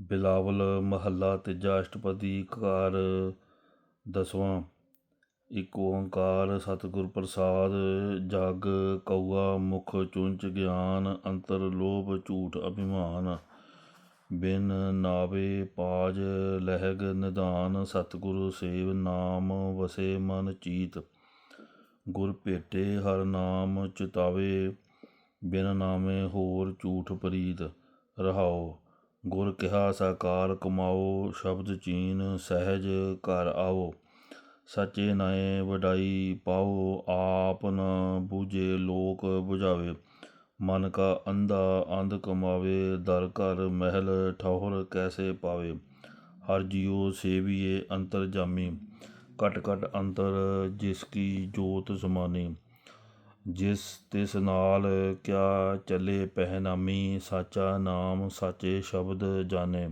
ਬਿਲਾਵਲ ਮਹੱਲਾ ਤੀਜਾ ਅਸ਼ਟਪਦੀ ਕਾਰ ਦਸਵਾਂ। ਇੱਕ ਓੰਕਾਰ ਸਤਿਗੁਰ ਪ੍ਰਸਾਦ, ਜਗ ਕਉਆ ਮੁਖ ਚੁੰਚ ਗਿਆਨ, ਅੰਤਰ ਲੋਭ ਝੂਠ ਅਭਿਮਾਨ। ਬਿਨ ਨਾਵੇ ਪਾਜ ਲਹਿਗ ਨਿਦਾਨ ਸਤਿਗੁਰ ਸੇਵ ਨਾਮ ਵਸੇ ਮਨ ਚੀਤ। ਗੁਰ ਭੇਟੇ ਹਰ ਨਾਮ ਚਿਤਾਵੇ, ਬਿਨ ਨਾਮੇ ਹੋਰ ਝੂਠ ਪ੍ਰੀਤ ਰਹਾਓ ਗੁਰ ਕਿਹਾ ਸਾਕਾਰ ਕਮਾਓ, ਸ਼ਬਦ ਚੀਨ ਸਹਿਜ ਘਰ ਆਓ ਸੱਚੇ ਨਾਏ ਵਡਾਈ ਪਾਓ, ਆਪ ਨ ਬੂਝੇ ਲੋਕ 부ਝਾਵੇ ਮਨ ਕਾ ਅੰਧਾ ਅੰਧ ਕਮਾਵੇ, ਦਰ ਘਰ ਮਹਿਲ ਠੌਰ ਕੈਸੇ ਪਾਵੇ। ਹਰ ਜੀਉ ਸੇਵੀਏ ਅੰਤਰ ਜਾਮੀ, ਘਟ ਘਟ ਅੰਤਰ ਜਿਸ ਕੀ ਜੋਤ ਸਮਾਨੀ। ਜਿਸ ਤਿਸ ਨਾਲ ਕਿਆ ਚੱਲੇ ਪਹਿਨਾਮੀ, ਸਾਚਾ ਨਾਮ, ਸਾਚੇ ਸ਼ਬਦ ਜਾਣੇ।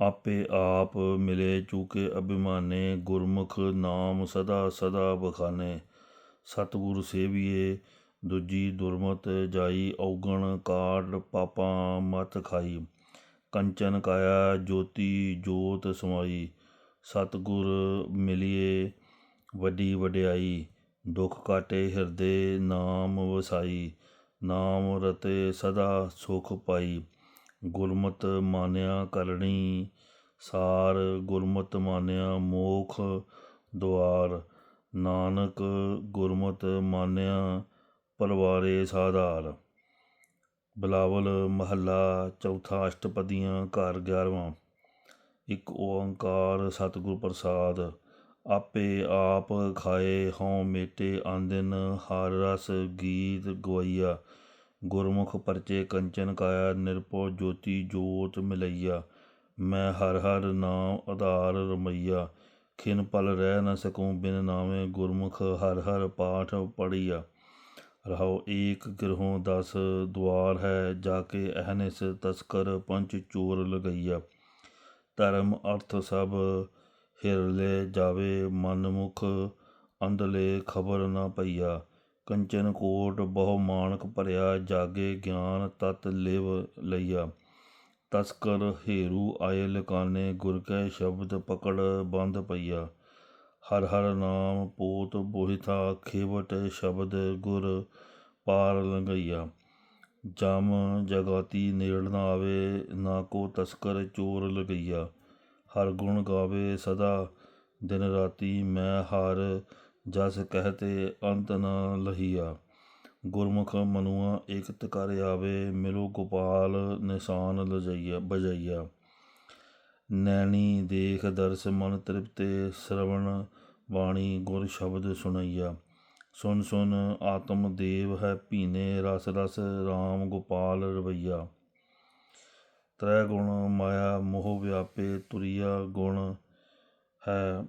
ਆਪੇ ਆਪ ਮਿਲੇ ਚੂਕੇ ਅਭਿਮਾਨੇ, ਗੁਰਮੁਖ ਨਾਮ ਸਦਾ ਸਦਾ ਬਖਾਨੇ। ਸਤਿਗੁਰ ਸੇਵੀਏ, ਦੂਜੀ ਦੁਰਮਤ ਜਾਈ, ਔਗਣ ਕਾਟ ਪਾਪਾਂ ਮਤ ਖਾਈ। ਕੰਚਨ ਕਾਇਆ ਜੋਤੀ ਜੋਤ ਸਮਾਈ। ਸਤਿਗੁਰ ਮਿਲਿਏ, ਵੱਡੀ ਵਡਿਆਈ। ਦੁਖ ਕਾਟੇ ਹਿਰਦੇ ਨਾਮ ਵਸਾਈ, ਨਾਮ ਰਤੇ ਸਦਾ ਸੁਖ ਪਾਈ। ਗੁਰਮਤ ਮਾਨਿਆ ਕਰਣੀ, ਸਾਰ ਗੁਰਮਤ ਮਾਨਿਆ ਮੋਖ ਦੁਆਰ। ਨਾਨਕ ਗੁਰਮਤ ਮਾਨਿਆ ਪਰਵਾਰੇ ਸਾਧਾਰ। ਬਲਾਵਲ ਮਹੱਲਾ ਚੌਥਾ ਅਸ਼ਟਪਦੀਆਂ ਘਰ 11ਵਾਂ ਇੱਕ ਓੰਕਾਰ ਸਤਿਗੁਰ ਪ੍ਰਸਾਦ ਆਪੇ ਆਪ ਖਾਏ ਹਉ ਮੇਟੇ ਆਂਦਿਨ ਹਰ ਰਸ ਗੀਤ ਗਵਈਆ। ਗੁਰਮੁਖ ਪਰਚੇ ਕੰਚਨ ਕਾਇਆ ਨਿਰਪੋ ਜੋਤੀ ਜੋਤ ਮਿਲਈਆ। ਮੈਂ ਹਰ ਹਰ ਨਾਮ ਆਧਾਰ ਰਮਈਆ। ਖਿਨ ਪਲ ਰਹਿ ਨ ਸਕੂੰ ਬਿਨ ਨਾਵੇਂ, ਗੁਰਮੁਖ ਹਰ ਹਰ ਪਾਠ ਪੜੀਆ ਰਹਾਉ ਏਕ ਗਿਰਹੋਂ ਦਸ ਦੁਆਰ ਹੈ, ਜਾ ਕੇ ਅਹਨਿਸ ਤਸਕਰ ਪੰਚ ਚੋਰ ਲਗਈਆ। ਧਰਮ ਅਰਥ ਸਭ ਹਿਰਲੇ ਜਾਵੇ ਮਨ ਮੁਖ ਅੰਧਲੇ ਖਬਰ ਨਾ ਪਈਆ। ਕੰਚਨ ਕੋਟ ਬਹੁ ਮਾਨਕ ਭਰਿਆ, ਜਾਗੇ ਗਿਆਨ ਤਤ ਲਿਵ ਲਈਆ। ਤਸਕਰ ਹੀਰੂ ਆਏ ਲਕਾਨੇ, ਗੁਰ ਕੈ ਸ਼ਬਦ ਪਕੜ ਬੰਦ ਪਈਆ। ਹਰ ਹਰ ਨਾਮ ਪੋਤ ਬੋਹਿਤਾ ਖੇਵਟ ਸ਼ਬਦ ਗੁਰ ਪਾਰ ਲੰਗਈਆ ਜਮ ਜਗਾਤੀ ਨੇੜ ਨਾ ਆਵੇ, ਨਾ ਕੋ ਤਸਕਰ ਚੋਰ ਲਗਈਆ। ਹਰ ਗੁਣ ਗਾਵੇ ਸਦਾ, ਦਿਨ ਰਾਤੀ ਮੈਂ ਹਰ ਜਸ ਕਹਤੇ ਅੰਤ ਨ ਲਹੀਆ। ਗੁਰਮੁਖ ਮਨੁਆ ਏਕਤ ਕਰ ਆਵੇ, ਮਿਲੋ ਗੋਪਾਲ ਨਿਸ਼ਾਨ ਲਜਈਆ, ਬਜਈਆ। ਨੈਣੀ ਦੇਖ ਦਰਸ ਮਨ ਤ੍ਰਿਪਤੇ, ਸ਼ਰਵਣ ਬਾਣੀ ਗੁਰ ਸ਼ਬਦ ਸੁਣਈਆ। ਸੁਨ ਸੁਨ ਆਤਮ ਦੇਵ ਹੈ ਭੀਨੇ, ਰਸ ਰਸ RAM ਗੋਪਾਲ ਰਵਈਆ। ਤ੍ਰੈ ਗੁਣ ਮਾਇਆ ਮੋਹ ਵਿਆਪੇ ਤੁਰਿਆ ਗੁਣ ਹੈ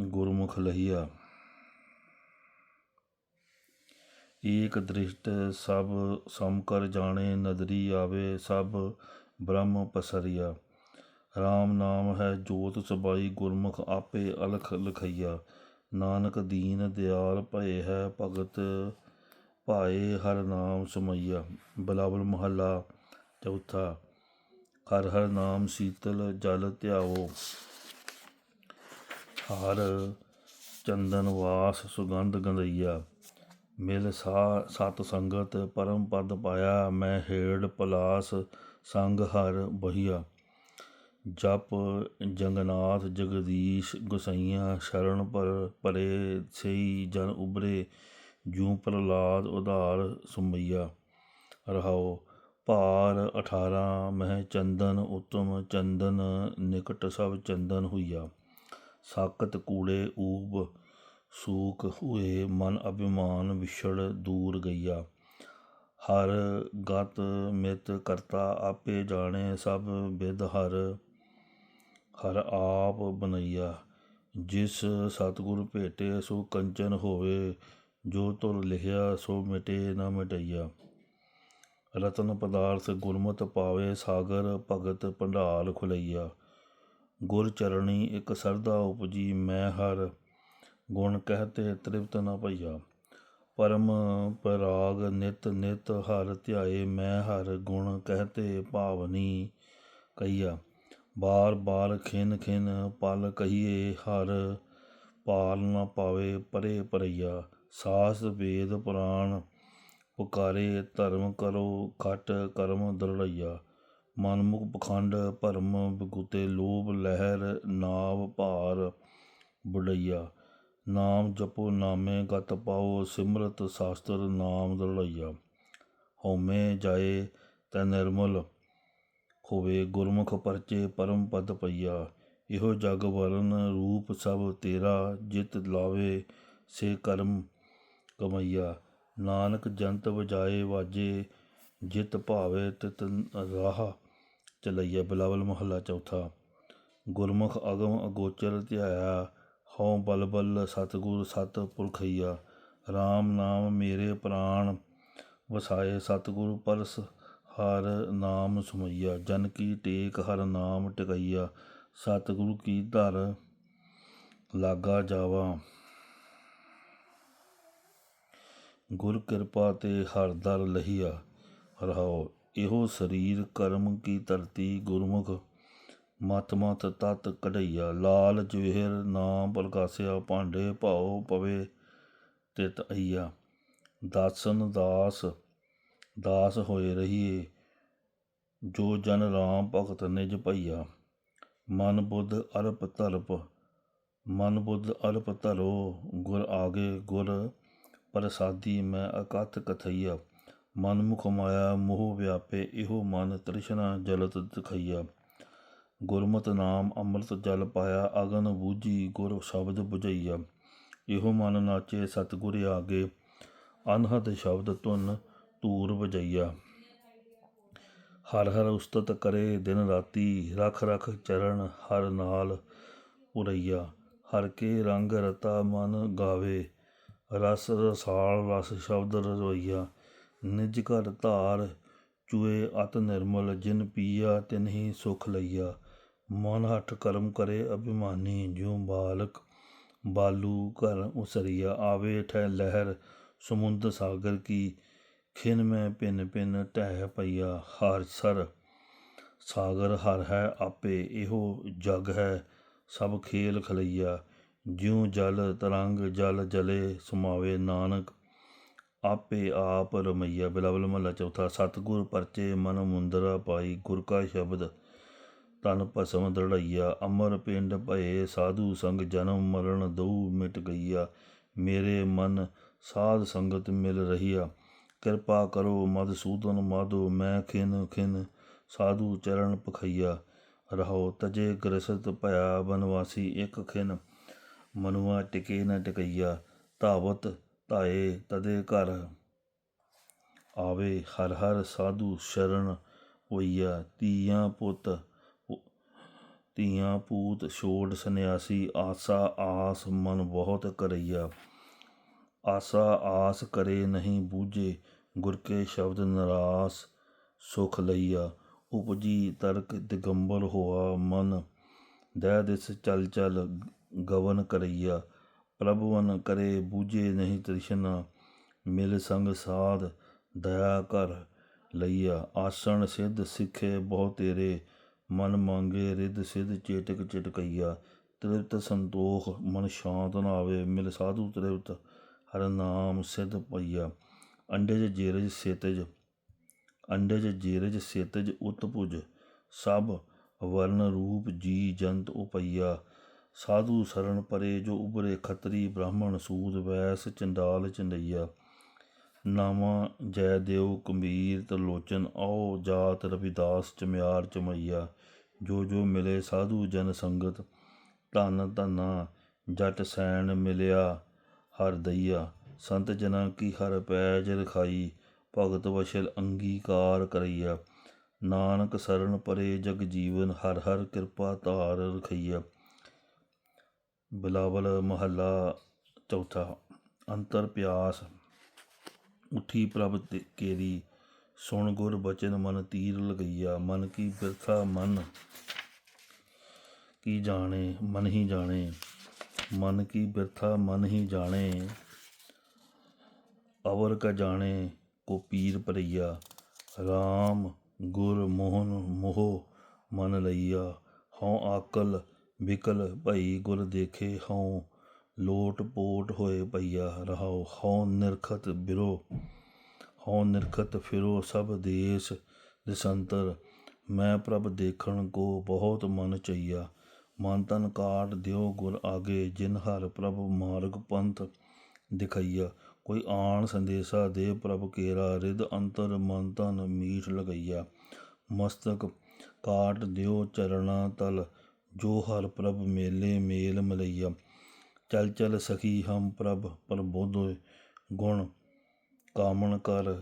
ਗੁਰਮੁਖ ਲਹੀਆ। ਏਕ ਦ੍ਰਿਸ਼ਟ ਸਭ ਸਮ ਕਰ ਜਾਣੇ ਨਦਰੀ ਆਵੇ ਸਭ ਬ੍ਰਹਮ ਪਸਰੀਆ। RAM ਨਾਮ ਹੈ ਜੋਤ ਸਬਾਈ ਗੁਰਮੁਖ ਆਪੇ ਅਲਖ ਲਖਈਆ। ਨਾਨਕ ਦੀਨ ਦਿਆਲ ਭਏ ਹੈ ਭਗਤ ਭਾਏ ਹਰ ਨਾਮ ਸਮਈਆ। ਬਲਾਵਲ ਮਹੱਲਾ ਚੌਥਾ ਹਰ ਹਰ ਨਾਮ ਸੀਤਲ ਜਲ ਧਿਆਵੋ ਹਰ ਚੰਦਨ ਵਾਸ ਸੁਗੰਧ ਗੰਧਈਆ। ਮਿਲ ਸਾ ਸਤ ਸੰਗਤ ਪਰਮ ਪਦ ਪਾਇਆ। ਮੈਂ ਹੇੜ ਪਲਾਸ ਸੰਗ ਹਰ ਬਹੀਆ। ਜਪ ਜੰਗਨਾਥ ਜਗਦੀਸ਼ ਗੁਸਈਆ ਸ਼ਰਨ ਪਰ ਪਰੇ ਸਈ ਜਨ ਉਬਰੇ ਜੂ ਪ੍ਰਲਾਦ ਉਧਾਰ ਸੁਮਈਆ। ਰਹਾਓ। ਭਾਰ 18 ਮਹਿ ਚੰਦਨ, ਉਤਮ ਚੰਦਨ, ਨਿਕਟ ਸਭ ਚੰਦਨ ਹੋਈਆ। ਸਾਕਤ ਕੂੜੇ ਊਬ ਸੂਕ ਹੋਏ, ਮਨ ਅਭਿਮਾਨ ਵਿਛੜ ਦੂਰ ਗਈਆ। ਹਰ ਗਤ ਮਿਤ ਕਰਤਾ, ਆਪੇ ਜਾਣੇ ਸਭ ਵਿਦ ਹਰ ਹਰ ਆਪ ਬਨਈਆ। ਜਿਸ ਸਤਿਗੁਰ ਭੇਟੇ, ਸੋ ਕੰਚਨ ਹੋਵੇ, ਜੋ ਤੁਰ ਲਿਖਿਆ, ਸੋ ਮਿਟੇ ਨਾ ਮਿਟਈਆ। ਰਤਨ ਪਦਾਰਥ ਗੁਰਮਤਿ ਪਾਵੇ ਸਾਗਰ ਭਗਤ ਭੰਡਾਲ ਖੁਲਈਆ। ਗੁਰ ਚਰਣੀ ਇੱਕ ਸਰਦਾ ਉਪਜੀ ਮੈਂ ਹਰ, ਗੁਣ ਕਹਤੇ ਤ੍ਰਿਪਤ ਨਾ ਭਈਆ। ਪਰਮ ਪਰਾਗ ਨਿਤ ਨਿਤ ਹਰ ਧਿਆਏ ਮੈਂ ਹਰ, ਗੁਣ ਕਹਤੇ ਭਾਵਨੀ ਕਹੀਆ ਬਾਰ ਬਾਰ ਖਿਨ ਖਿਨ ਪਲ ਕਹੀਏ ਹਰ, ਪਾਲ ਨਾ ਪਾਵੇ ਪਰੇ ਪਰਈਆ। ਸਾਸ ਵੇਦ ਪੁਰਾਣ ਪੁਕਾਰੇ, ਧਰਮ ਕਰੋ, ਖਟ ਕਰਮ ਦਰੜਈਆ। ਮਨਮੁਖ ਪਖੰਡ ਭਰਮ ਬਗੁਤੇ, ਲੋਭ ਲਹਿਰ ਨਾਵ ਭਾਰ ਬੁੜਈਆ। ਨਾਮ ਜਪੋ, ਨਾਮੇ ਗਤ ਪਾਓ, ਸਿਮਰਤ ਸ਼ਾਸਤਰ ਨਾਮ ਦਰੜਈਆ। ਹਉਮੈ ਜਾਏ ਤੈ ਨਿਰਮਲ ਹੋਵੇ, ਗੁਰਮੁਖ ਪਰਚੇ ਪਰਮ ਪਦ ਪਈਆ। ਇਹੋ ਜਗ ਵਰਨ ਰੂਪ ਸਭ ਤੇਰਾ, ਜਿਤ ਲਾਵੇ ਸੇ ਕਰਮ ਕਮਈਆ। ਨਾਨਕ ਜੰਤ ਵਜਾਏ ਵਾਜੇ, ਜਿਤ ਭਾਵੇ ਤਿਤ ਰਾਹ ਚਲਈਆ ਬਿਲਾਵਲ ਮਹੱਲਾ ਚੌਥਾ। ਗੁਰਮੁਖ ਅਗਮ ਅਗੋਚਰ ਧਿਆਇਆ, ਹਉ ਬਲ ਬਲ ਸਤਿਗੁਰ ਸਤ ਪੁਰਖਈਆ। RAM ਨਾਮ ਮੇਰੇ ਪ੍ਰਾਣ ਵਸਾਏ, ਸਤਿਗੁਰ ਪਰਸ ਹਰ ਨਾਮ ਸੁਮਈਆ। ਜਨ ਕੀ ਟੇਕ ਹਰ ਨਾਮ ਟਿਕਈਆ, ਸਤਿਗੁਰੂ ਕੀ ਧਰ ਲਾਗਾ ਜਾਵਾ। ਗੁਰ ਕਿਰਪਾ ਤੇ ਹਰ ਦਰ ਲਹੀਆ ਰਹਾਓ ਇਹੋ ਸਰੀਰ ਕਰਮ ਕੀ ਧਰਤੀ ਗੁਰਮੁਖ। ਮਤ ਮਤ ਤਤ ਕਢਈਆ। ਲਾਲ ਜਵੇਹਰ ਨਾਮ ਪ੍ਰਗਾਸਿਆ ਭਾਂਡੇ ਭਾਉ ਪਵੇ ਤਿਤ ਅਈਆ। ਦਾਸਨ ਦਾਸ ਦਾਸ ਹੋਏ ਰਹੀਏ। ਜੋ ਜਨ ਰਾਮ ਭਗਤ ਨਿਜ ਭਈਆ। ਮਨ ਬੁੱਧ ਅਰਪ ਤਰਪ ਮਨ ਬੁੱਧ ਅਰਪ ਧਰੋ। ਗੁਰ ਆਗੇ ਗੁਰ ਪ੍ਰਸਾਦੀ ਮੈਂ ਅਕਥ ਕਥਈਆ। ਮਨ ਮੁਖ ਮਾਇਆ ਮੋਹ ਵਿਆਪੇ, ਇਹੋ ਮਨ ਤ੍ਰਿਸ਼ਨਾ ਜਲਤ ਦਿਖਈਆ। ਗੁਰਮਤਿ ਨਾਮ ਅੰਮ੍ਰਿਤ ਜਲ ਪਾਇਆ, ਅਗਨ ਬੂਝੀ ਗੁਰ ਸ਼ਬਦ 부ਝਈਆ ਇਹੋ ਮਨ ਨਾਚੇ ਸਤਿਗੁਰ ਆਗੇ, ਅਨਹਦ ਸ਼ਬਦ ਧੁਨ ਧੂਰ ਵਜਈਆ। ਹਰ ਹਰ ਉਸਤਤ ਕਰੇ ਦਿਨ ਰਾਤੀ, ਰਖ ਰਖ ਚਰਨ ਹਰ ਨਾਲ ਉਰਈਆ। ਹਰ ਕੇ ਰੰਗ ਰਤਾ ਮਨ ਗਾਵੇ ਰਸ ਰਸਾਲ ਰਸ ਸ਼ਬਦ ਰਸੋਈਆ, ਨਿਜ ਘਰ ਧਾਰ ਚੂਏ ਅਤ ਨਿਰਮਲ, ਜਿਨ ਪੀਆ ਤਿਨਹੀ ਸੁਖ ਲਈਆ। ਮਨ ਹੱਠ ਕਰਮ ਕਰੇ ਅਭਿਮਾਨੀ, ਜਿਉ ਬਾਲਕ ਬਾਲੂ ਘਰ ਉਸਰੀਆ। ਆਵੇ ਠਹਿ ਲਹਿਰ ਸਮੁੰਦ ਸਾਗਰ ਕੀ, ਖਿਨ ਮੈਂ ਪਿੰਨ ਪਿੰਨ ਟਹਿ ਪਈਆ। ਹਰ ਸਰ ਸਾਗਰ ਹਰ ਹੈ ਆਪੇ, ਇਹੋ ਜਗ ਹੈ ਸਭ ਖੇਲ ਖਲਈਆ। ਜਿਉ ਜਲ ਤਰੰਗ ਜਲ ਜਲੇ ਸਮਾਵੇ ਨਾਨਕ, ਆਪੇ ਆਪ ਰਮਈਆ। ਬਿਲਾਵਲ ਮਹਲਾ ਚੌਥਾ, ਸਤਗੁਰ ਪਰਚੇ ਮਨ ਮੁੰਦਰਾ ਪਾਈ, ਗੁਰ ਕਾ ਸ਼ਬਦ ਤਨ ਭਸਮ ਦੜਈਆ ਅਮਰ ਪਿੰਡ ਭਏ ਸਾਧੂ ਸੰਗ, ਜਨਮ ਮਰਨ ਦਉ ਮਿਟ ਗਈਆ। ਮੇਰੇ ਮਨ ਸਾਧ ਸੰਗਤ ਮਿਲ ਰਹੀਆ। ਕਿਰਪਾ ਕਰੋ ਮਦਸੂਦਨ ਮਾਧੋ ਮੈਂ ਖਿਨ ਖਿਨ ਸਾਧੂ ਚਰਨ ਪਖਈਆ ਰਹੋ ਤਜੇ ਗ੍ਰਸਤ ਭਇਆ ਬਨਵਾਸੀ, ਇੱਕ ਖਿਨ ਮਨੁਆ ਟਿਕੇ ਨ ਟਿਕਈਆ, ਧਾਵਤ ਧਾਏ ਤਦੇ ਘਰ ਆਵੇ, ਹਰ ਹਰ ਸਾਧੂ ਸ਼ਰਨ ਹੋਈਆ। ਤੀਆਂ ਪੁੱਤ, ਧੀਆਂ ਪੂਤ, ਛੋੜ ਸੰਨਿਆਸੀ, ਆਸਾ ਆਸ ਮਨ ਬਹੁਤ ਕਰਈਆ। ਆਸਾ ਆਸ ਕਰੇ ਨਹੀਂ ਬੂਝੇ, ਗੁਰ ਕੇ ਸ਼ਬਦ ਨਰਾਸ ਸੁਖ ਲਈਆ। ਉਪਜੀ ਤਰਕ ਦਿਗੰਬਰ ਹੋਆ ਮਨ, ਦਹਿ ਦਿਸ ਚਲ ਚਲ ਗਵਨ ਕਰਈਆ ਪ੍ਰਭਵਨ ਕਰੇ ਬੂਝੇ ਨਹੀਂ ਤ੍ਰਿਸ਼ਨਾ ਮਿਲ ਸੰਗ ਸਾਧ ਦਇਆ ਕਰ ਲਈਆ ਆਸਣ ਸਿੱਧ ਸਿੱਖੇ ਬਹੁ ਤੇਰੇ ਮਨ ਮੰਗੇ ਰਿੱਧ ਸਿੱਧ ਚੇਟਕ ਚਟਕਈਆ ਤ੍ਰਿਪਤ ਸੰਤੋਖ ਮਨ ਸ਼ਾਂਤ ਨਾ ਆਵੇ ਮਿਲ ਸਾਧੂ ਤ੍ਰਿਪਤ ਹਰ ਨਾਮ ਸਿੱਧ ਪਈਆ ਅੰਡੇਜ ਜੀਰਜ ਸੇਤਜ ਅੰਡੇਜ ਜੀਰਜ ਸੇਤਜ ਉਤਪੁਜ ਸਭ ਵਰਨ ਰੂਪ ਜੀ ਜੰਤ ਉਪਈਆ ਸਾਧੂ ਸਰਣ ਪਰੇ ਜੋ ਉਬਰੇ ਖਤਰੀ ਬ੍ਰਾਹਮਣ ਸੂਦ ਵੈਸ ਚੰਡਾਲ ਚੰਡਈਆ ਨਾਮਾ ਜੈ ਦੇਵ ਕਬੀਰ ਤਲੋਚਨ ਆਓ ਜਾਤ ਰਵਿਦਾਸ ਚਮਿਆਰ ਚਮਈਆ। ਜੋ ਜੋ ਮਿਲੇ ਸਾਧੂ ਜਨ ਸੰਗਤ, ਧਨ ਧਨਾ ਜਟ ਸੈਣ ਮਿਲਿਆ ਹਰ ਦਈਆ। ਸੰਤ ਜਨਾਂ ਕੀ ਹਰ ਪੈਜ ਰਖਾਈ, ਭਗਤ ਵਸ਼ਲ ਅੰਗੀਕਾਰ ਕਰਈਆ। ਨਾਨਕ ਸਰਣ ਪਰੇ ਜਗ ਜੀਵਨ, ਹਰ ਹਰ ਕਿਰਪਾ ਧਾਰ ਰਖਈਆ। ਬਿਲਾਵਲ ਮਹੱਲਾ ਚੌਥਾ, ਅੰਤਰ ਪਿਆਸ। ਉਠੀ ਪ੍ਰਭ ਤੇ ਕੇਰੀ, ਸੁਣ ਗੁਰ ਬਚਨ ਮਨ ਤੀਰ ਲਗਈਆ, ਮਨ ਕੀ ਬਿਰਥਾ ਮਨ, ਕੀ ਜਾਣੇ, ਮਨ ਹੀ ਜਾਣੇ, ਮਨ ਕੀ ਬਿਰਥਾ ਮਨ ਹੀ ਜਾਣੇ, ਅਵਰ ਕ ਜਾਣੇ ਕੋ ਪੀਰ ਪਰਈਆ RAM ਗੁਰ ਮੋਹਨ ਮੋਹ ਮਨ ਲਈਆ, ਹਉ ਆਕਲ ਵਿਕਲ ਭਈ ਗੁਰ ਦੇਖੇ ਹਉ, ਲੋਟ ਪੋਟ ਹੋਏ ਭਈਆ ਰਹਾਉ, ਹਉ ਨਿਰਖਤ ਬਿਰੋ, ਹਉ ਨਿਰਖਤ ਫਿਰੋ ਸਭ ਦੇਸ ਦਿਸੰਤਰ। ਮੈਂ ਪ੍ਰਭ ਦੇਖਣ ਕੋ ਬਹੁਤ ਮਨ ਚਈਆ, ਮਨ ਤਨ ਕਾਟ ਦਿਓ ਗੁਰ ਆਗੇ, ਜਿਨ ਹਰ ਪ੍ਰਭ ਮਾਰਗ ਪੰਥ ਦਿਖਈਆ। ਕੋਈ ਆਣ ਸੰਦੇਸਾ ਦੇ ਪ੍ਰਭ ਕੇਰਾ ਰਿਦ ਅੰਤਰ ਮਨ ਤਨ ਮੀਠ ਲਗਈਆ। ਮਸਤਕ ਕਾਟ ਦਿਓ ਚਰਣਾ ਤਲ ਜੋ ਹਰ ਪ੍ਰਭ ਮੇਲੇ ਮੇਲ ਮਲਈਆ। ਚਲ ਚਲ ਸਖੀ ਹਮ ਪ੍ਰਭ ਪ੍ਰਬੋਧੋਇ ਗੁਣ ਕਾਮਣ ਕਰ,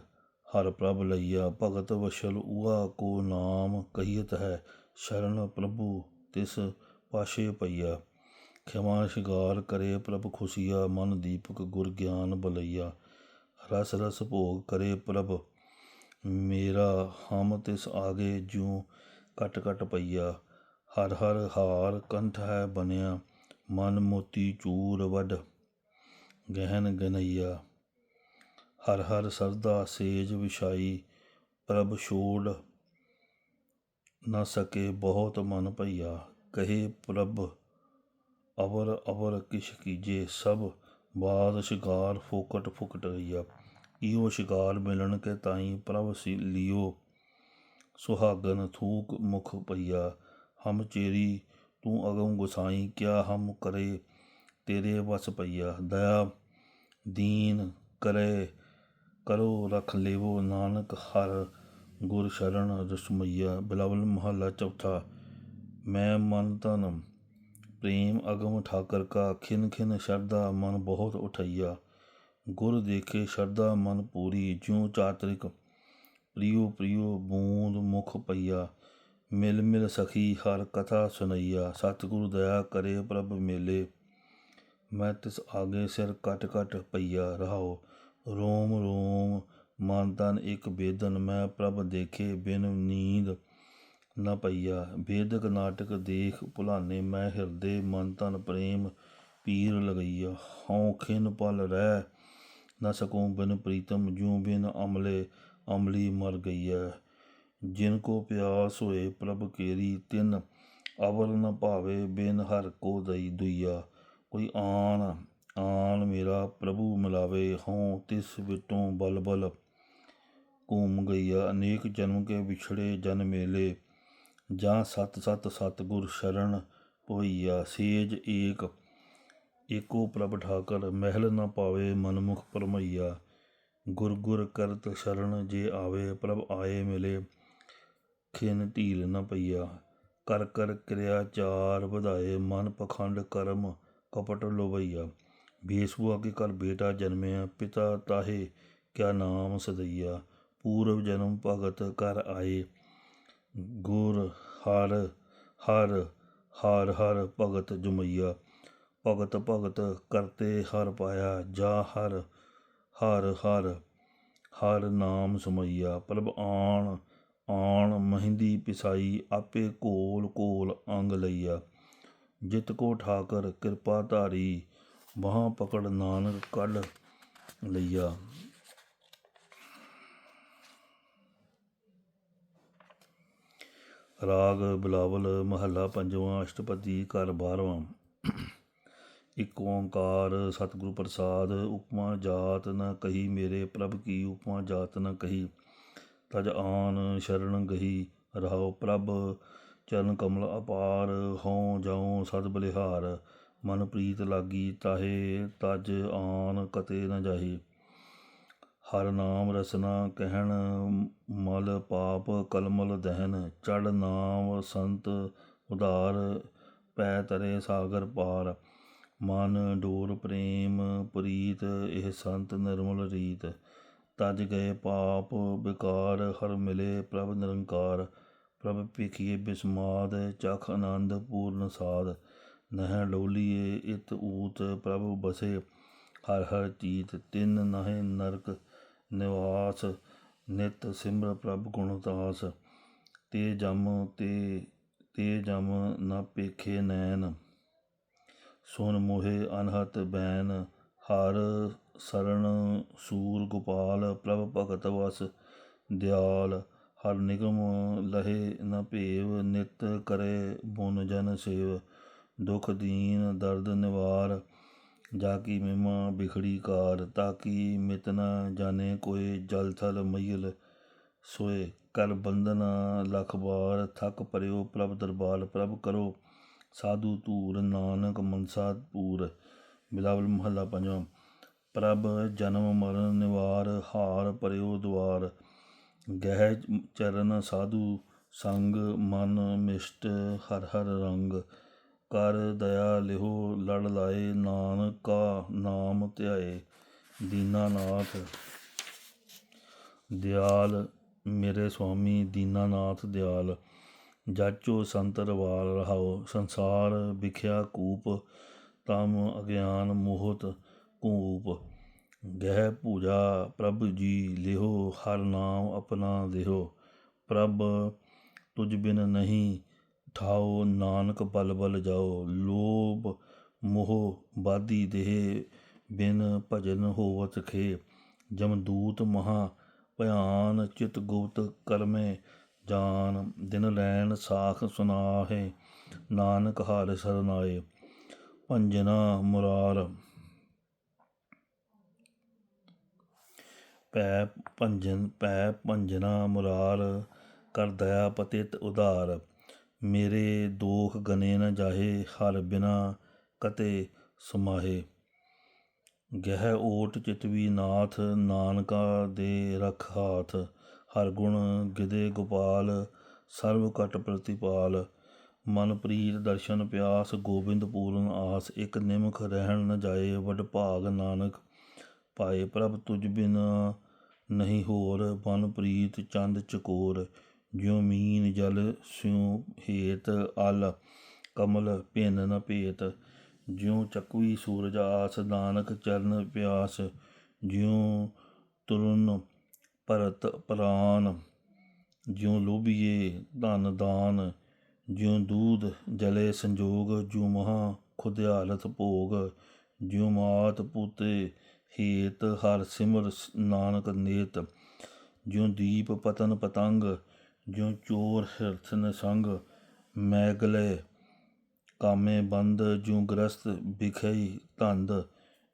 ਹਰ ਪ੍ਰਭ ਲਈਆ। ਭਗਤ ਵਸ਼ਲ ਉਹਾ ਕੋ ਨਾਮ ਕਹੀਤ ਹੈ, ਸ਼ਰਨ ਪ੍ਰਭੂ ਤਿਸ ਪਾਸ਼ੇ ਪਈਆ। ਖਿਮਾ ਸ਼ਿਗਾਰ ਕਰੇ ਪ੍ਰਭ ਖੁਸ਼ੀਆ, ਮਨ ਦੀਪਕ ਗੁਰ ਗਿਆਨ ਬਲਈਆ। ਰਸ ਰਸ ਭੋਗ ਕਰੇ ਪ੍ਰਭ ਮੇਰਾ, ਹਮ ਤਿਸ ਆਗੇ ਜਿਉ ਕਟ ਕਟ ਪਈਆ। ਹਰ ਹਰ ਹਾਰ ਕੰਠ ਹੈ ਬਨਿਆ ਮਨ ਮੋਤੀ ਚੂਰ ਵੱਡ ਗਹਿਨ ਗਨਈਆ। ਹਰ ਹਰ ਸਰਦਾ ਸੇਜ ਵਿਛਾਈ, ਪ੍ਰਭ ਛੋੜ ਨਾ ਸਕੇ ਬਹੁਤ ਮਨ ਭਈਆ। ਕਹੇ ਪ੍ਰਭ, ਅਵਰ ਅਵਰ ਕਿਛ ਕੀਜੇ, ਸਭ ਬਾਦ ਸ਼ਿਕਾਰ ਫੋਕਟ ਫੁਕਟ ਗਈਆ ਇਹੋ ਸ਼ਿਕਾਰ ਮਿਲਣ ਕੇ ਤਾਈ ਪ੍ਰਭ ਸੀ ਲਿਓ। ਸੁਹਾਗਨ ਥੂਕ ਮੁਖ ਪਈਆ ਹਮ ਚੇਰੀ, ਤੂੰ ਅਗਮ ਗੁਸਾਈ, ਕਿਆ ਹਮ ਕਰੇ? ਤੇਰੇ ਵਸ ਪਈਆ ਦਇਆ, ਦੀਨ ਕਰੇ, ਕਰੋ ਰਖ ਲੇਵੋ ਨਾਨਕ ਹਰ ਗੁਰ ਸ਼ਰਨ ਰਸਮਈਆ। ਬਿਲਾਵਲ ਮਹੱਲਾ ਚੌਥਾ, ਮੈਂ ਮਨ ਤਨ ਪ੍ਰੇਮ ਅਗਮ ਠਾਕਰ ਕਾ। ਖਿਨ ਖਿਨ ਸ਼ਰਦਾ ਮਨ ਬਹੁਤ ਉਠਈਆ। ਗੁਰ ਦੇਖੇ ਸ਼ਰਦਾ ਮਨ ਪੂਰੀ, ਜਿਉ ਚਾਤਰਿਕ, ਪ੍ਰਿਯੋ ਪ੍ਰਿਯੋ ਬੂੰਦ ਮੁਖ ਪਈਆ। ਮਿਲ ਮਿਲ ਸਖੀ ਹਰ ਕਥਾ ਸੁਨਈਆ। ਸਤਿਗੁਰ ਦਇਆ ਕਰੇ ਪ੍ਰਭ ਮੇਲੇ। ਮੈਂ ਤਿਸ ਆਗੇ ਸਿਰ ਕਟ ਕਟ ਪਈਆ ਰਹਾਓ ਰੋਮ ਰੋਮ ਮਨ ਤਨ ਇਕ ਬੇਦਨ ਮੈਂ ਪ੍ਰਭ ਦੇਖੇ ਬਿਨ ਨੀਂਦ ਨਾ ਪਈਆ। ਬੇਦਕ ਨਾਟਕ ਦੇਖ ਭੁਲਾਨੇ ਮੈਂ ਹਿਰਦੇ ਮਨ ਤਨ ਪ੍ਰੇਮ ਪੀਰ ਲਗਈਆ। ਹਉ ਖਿਨ ਪਲ ਰਹਿ ਨਾ ਸਕੂੰ ਬਿਨ ਪ੍ਰੀਤਮ ਜੂ ਬਿਨ ਅਮਲੇ ਅਮਲੀ ਮਰ ਗਈਆ ਜਿਨ ਕੋ ਪਿਆਸ ਹੋਏ ਪ੍ਰਭ ਕੇਰੀ, ਤਿਨ ਅਵਰ ਨ ਭਾਵੇ ਬਿਨ ਹਰ ਕੋ ਦਈ ਦੁਈਆ। ਕੋਈ ਆਣ ਆਨ ਮੇਰਾ ਪ੍ਰਭੂ ਮਿਲਾਵੇ, ਹਉ ਤਿਸ ਵਿਟੋਂ ਬਲ ਬਲ ਘੂਮ ਗਈਆ। ਅਨੇਕ ਜਨਮ ਕੇ ਵਿਛੜੇ ਜਨ ਮੇਲੇ, ਜਾਂ ਸਤ ਸਤ ਗੁਰ ਸ਼ਰਨ ਪਵਈਆ। ਸੇਜ ਏਕ, ਏਕੋ ਪ੍ਰਭ ਠਾਕਰ, ਮਹਿਲ ਨ ਪਾਵੇ ਮਨਮੁਖ ਪਰਮਈਆ ਗੁਰ ਗੁਰ ਕਰਤ ਸ਼ਰਨ ਜੇ ਆਵੇ, ਪ੍ਰਭ ਆਏ ਮਿਲੇ। ਖਿਨ ਢੀਲ ਨ ਪਈਆ। ਕਰ ਕਰ ਕਿਰਿਆ ਚਾਰ ਵਧਾਏ, ਮਨ ਪਖੰਡ ਕਰਮ ਕਪਟ ਲੋਭਈਆ। ਬੇਸੂਆ ਕੇ ਘਰ ਬੇਟਾ ਜਨਮਿਆ, ਪਿਤਾ ਤਾਹੇ ਕਿਆ ਨਾਮ ਸਦਈਆ। ਪੂਰਵ ਜਨਮ ਭਗਤ ਕਰ ਆਏ। ਗੁਰ ਹਰ ਹਰ ਹਰ ਹਰ ਭਗਤ ਜੁਮਈਆ। ਭਗਤ ਭਗਤ ਕਰਤੇ ਹਰ ਪਾਇਆ, ਜਾ ਹਰ ਹਰ ਹਰ ਹਰ ਨਾਮ ਸੁਮਈਆ। ਪ੍ਰਭ ਆਣ ਆਣ ਮਹਿੰਦੀ ਪਿਸਾਈ ਆਪੇ ਕੋਲ ਕੋਲ ਅੰਗ ਲਈਆ। ਜਿਤ ਕੋ ਠਾਕਰ ਕਿਰਪਾ ਧਾਰੀ, ਬਾਹ ਪਕੜ ਨਾਨਕ ਕੱਢ ਲਈਆ। ਰਾਗ ਬਿਲਾਵਲ ਮਹੱਲਾ ਪੰਜਵਾਂ ਅਸ਼ਟਪਦੀ ਘਰ ਬਾਰਵਾਂ। ਇਕ ਓੰਕਾਰ ਸਤਿਗੁਰੂ ਪ੍ਰਸਾਦ, ਉਪਮਾ ਜਾਤ ਨ ਕਹੀ ਮੇਰੇ ਪ੍ਰਭ ਕੀ, ਉਪਮਾ ਜਾਤ ਨ ਕਹੀ। ਤਜ ਆਨ ਸ਼ਰਨ ਗਹੀ, ਰਹਾਉ ਪ੍ਰਭ, ਚਰਨ ਕਮਲ ਅਪਾਰ, ਹਉ ਜਾਉ ਸਦ ਬਲਿਹਾਰ, ਮਨ ਪ੍ਰੀਤ ਲਾਗੀ ਤਾਹੇ, ਤਜ ਆਨ ਕਤੇ ਨ ਜਾਹੀ। ਹਰ ਨਾਮ ਰਸਨਾ ਕਹਿਣ, ਮਲ ਪਾਪ ਕਲਮਲ ਦਹਨ, ਚੜ ਨਾਮ ਸੰਤ ਉਧਾਰ, ਪੈ ਤਰੇ ਸਾਗਰ ਪਾਰ। ਮਨ ਡੋਰ ਪ੍ਰੇਮ, ਪ੍ਰੀਤ, ਇਹ ਸੰਤ ਨਿਰਮਲ ਰੀਤ। ਤਜ ਗਏ ਪਾਪ ਵਿਕਾਰ ਹਰ ਮਿਲੇ ਪ੍ਰਭ ਨਿਰੰਕਾਰ। ਪ੍ਰਭ ਪੇਖੀਏ ਬਿਸਮਾਦ, ਚਖ ਆਨੰਦ ਪੂਰਨ ਸਾਧ ਨਹਿ ਡੋਲੀਏ ਇਤ ਊਤ, ਪ੍ਰਭ ਬਸੇ ਹਰ ਹਰ ਚੀਤ। ਤਿੰਨ ਨਹਿ ਨਰਕ ਨਿਵਾਸ, ਨਿਤ ਸਿਮਰ ਪ੍ਰਭ ਗੁਣ ਤਾਸ। ਤੇ ਜਮ ਤੇ ਤੇ ਜਮ ਨਾ ਪੇਖੇ ਨੈਣ। ਸੁਨ ਮੋਹਿ ਅਨਹਤ ਬੈਨ, ਹਰ ਸਰਣ ਸੂਰ, ਗੋਪਾਲ, ਪ੍ਰਭ ਭਗਤ ਵਸ, ਦਿਆਲ, ਹਰ ਨਿਗਮ ਲਹੇ ਨ ਭੇਵ, ਨਿਤ ਕਰੇ ਬੁਨ ਜਨ ਸੇਵ, ਦੁਖ ਦੀਨ ਦਰਦ ਨਿਵਾਰ, ਜਾ ਕੀ ਮਹਿਮਾ ਬਿਖੜੀ ਕਾਰ ਤਾਕੀ ਮਿਤ ਨ ਜਾਣੇ ਕੋਏ ਜਲ ਥਲ ਮਈਲ ਸੋਏ, ਕਰ ਬੰਦਨਾ ਲਖ ਬਾਰ, ਥਕ ਪਰਿਓ ਪ੍ਰਭ ਦਰਬਾਰ, ਪ੍ਰਭ ਕਰੋ ਸਾਧੂ ਧੂਰ, ਨਾਨਕ ਮਨਸਾ ਪੂਰ ਬਿਲਾਵਲ ਮਹੱਲਾ ਪੰਜਵਾਂ। ਪ੍ਰਭ ਜਨਮ ਮਰਨ ਨਿਵਾਰ, ਹਾਰ ਪਰਿਓ ਦੁਆਰ। ਗਹਿ ਚਰਨ ਸਾਧੂ ਸੰਗ, ਮਨ ਮਿਸ਼ਟ ਹਰ ਹਰ ਰੰਗ। ਕਰ ਦਇਆ ਲਿਹੋ, ਲੜ ਲਾਏ ਨਾਨਕਾ ਨਾਮ ਧਿਆਏ। ਦੀਨਾਨਾਥ ਦਿਆਲ ਮੇਰੇ ਸੁਆਮੀ ਦੀਨਾਨਾਥ ਦਿਆਲ। ਜਾਚੋ ਸੰਤ ਰਵਾਲ ਰਹਾਓ, ਸੰਸਾਰ ਵਿਖਿਆ ਕੂਪ, ਤਮ ਅਗਿਆਨ ਮੋਹਤ। ਕੂਪ, ਗਹਿ ਪੂਜਾ ਪ੍ਰਭ ਜੀ ਲਿਹੋ, ਹਰ ਨਾਮ ਆਪਣਾ ਲਿਹੋ ਪ੍ਰਭ, ਤੁਝ ਬਿਨ ਨਹੀਂ ਠਾਓ ਨਾਨਕ ਬਲ ਬਲ ਜਾਓ। ਲੋਭ ਮੋਹ ਬਾਦੀ ਦੇਹ, ਬਿਨ ਭਜਨ ਹੋਵਤ ਖੇ। ਜਮਦੂਤ ਮਹਾ ਭਿਆਨ, ਚਿਤ ਗੁਪਤ ਕਰਮੇ ਜਾਨ। ਦਿਨ ਲੈਣ ਸਾਖ ਸੁਨਾਹੇ, ਨਾਨਕ ਹਰਿ ਸਰਨਾਏ। ਭੰਜਨਾ ਮੁਰਾਰ ਭੈ ਭੰਜਨ ਭੈ ਭੰਜਨਾ ਮੁਰਾਰ ਕਰ ਦਇਆ ਪਤਿਤ ਉਧਾਰ। ਮੇਰੇ ਦੋਖ ਗਨੇ ਨ ਜਾਹੇ, ਹਰ ਬਿਨਾ ਕਤੇ ਸਮਾਹੇ। ਗਹਿ ਓਟ ਚਿਤਵੀ ਨਾਥ, ਨਾਨਕਾ ਦੇ ਰਖ ਹਾਥ। ਹਰ ਗੁਣ ਗਿਦੇ ਗੋਪਾਲ, ਸਰਬ ਕਟ ਪ੍ਰਤੀਪਾਲ। ਮਨ ਪ੍ਰੀਤ ਦਰਸ਼ਨ ਪਿਆਸ, ਗੋਬਿੰਦ ਪੂਰਨ ਆਸ। ਇੱਕ ਨਿਮਖ ਰਹਿਣ ਨ ਜਾਏ, ਵਡ ਭਾਗ ਨਾਨਕ ਭਾਏ ਪ੍ਰਭ ਤੁਝ ਬਿਨਾ ਨਹੀਂ ਹੋਰ ਮਨ ਪ੍ਰੀਤ ਚੰਦ ਚਕੋਰ, ਜਿਉ ਮੀਨ ਜਲ ਸਿਉ ਹੇਤ ਅਲ, ਕਮਲ ਭਿੰਨ ਨ ਭੇਤ, ਜਿਉ ਚੱਕਵੀ ਸੂਰਜ ਆਸ, ਨਾਨਕ ਚਰਨ ਪਿਆਸ, ਜਿਉ ਤੁਰਨ ਭਰਤ ਪ੍ਰਾਨ, ਜਿਉ ਲੋਭੀਏ ਧਨ ਦਾਨ, ਜਿਉ ਦੂਧ ਜਲੇ ਸੰਜੋਗ, ਜਿਉ ਮਹਾ ਖੁਦਿਆਲਤ ਭੋਗ, ਜਿਉ ਮਾਤ ਪੂਤੇ ਹੇਤ ਹਰ ਸਿਮਰ ਨਾਨਕ ਨੇਤ, ਜਿਉ ਦੀਪ ਪਤਨ ਪਤੰਗ, ਜਿਉ ਚੋਰ ਹਿਰਥ ਸੰਗ, ਮੈਗਲੇ ਕਾਮੇ ਬੰਦ, ਜਿਉ ਗ੍ਰਸਤ ਬਿਖਈ ਧੰਦ,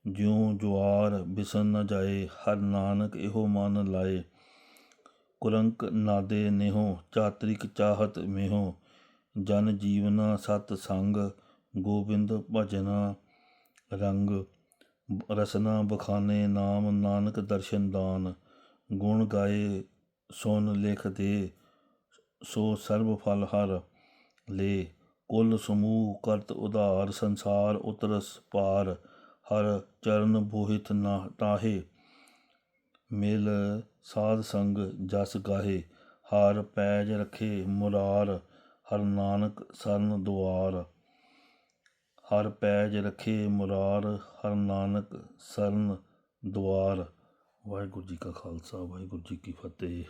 ਜਿਉ ਜੁਆਰ ਬਿਸਨ ਨ ਜਾਏ, ਹਰ ਨਾਨਕ ਇਹੋ ਮਨ ਲਾਏ। ਕੁਲੰਕ ਨਾਦੇ ਨਿਹੋ, ਚਾਤ੍ਰਿਕ ਚਾਹਤ ਮਿਹੋ, ਜਨ ਜੀਵਨਾ ਸਤ ਸੰਗ, ਗੋਬਿੰਦ ਭਜਨਾ ਰੰਗ ਰਸਨਾ ਬਖਾਨੇ ਨਾਮ ਨਾਨਕ ਦਰਸ਼ਨ ਦਾਨ, ਗੁਣ ਗਾਏ ਸੁਨ ਲਿਖ ਦੇ, ਸੋ ਸਰਬ ਫਲ ਹਰ ਲੇ। ਕੁੱਲ ਸਮੂਹ ਕਰਤ ਉਧਾਰ, ਸੰਸਾਰ ਉਤਰਸ ਪਾਰ, ਹਰ ਚਰਨ ਬੋਹਿਤ ਨਾ ਤਾਹੇ ਮਿਲ ਸਾਧ ਸੰਗ ਜਸ ਗਾਹੇ, ਹਰ ਪੈਜ ਰਖੇ ਮੁਰਾਰ, ਹਰ ਨਾਨਕ ਸਰਨ ਦੁਆਰ। ਹਰ ਪੈਜ ਰਖੇ ਮੁਰਾਰ, ਹਰ ਨਾਨਕ ਸਰਨ ਦੁਆਰ। ਵਾਹਿਗੁਰੂ ਜੀ ਕਾ ਖਾਲਸਾ, ਵਾਹਿਗੁਰੂ ਜੀ ਕੀ ਫਤਿਹ।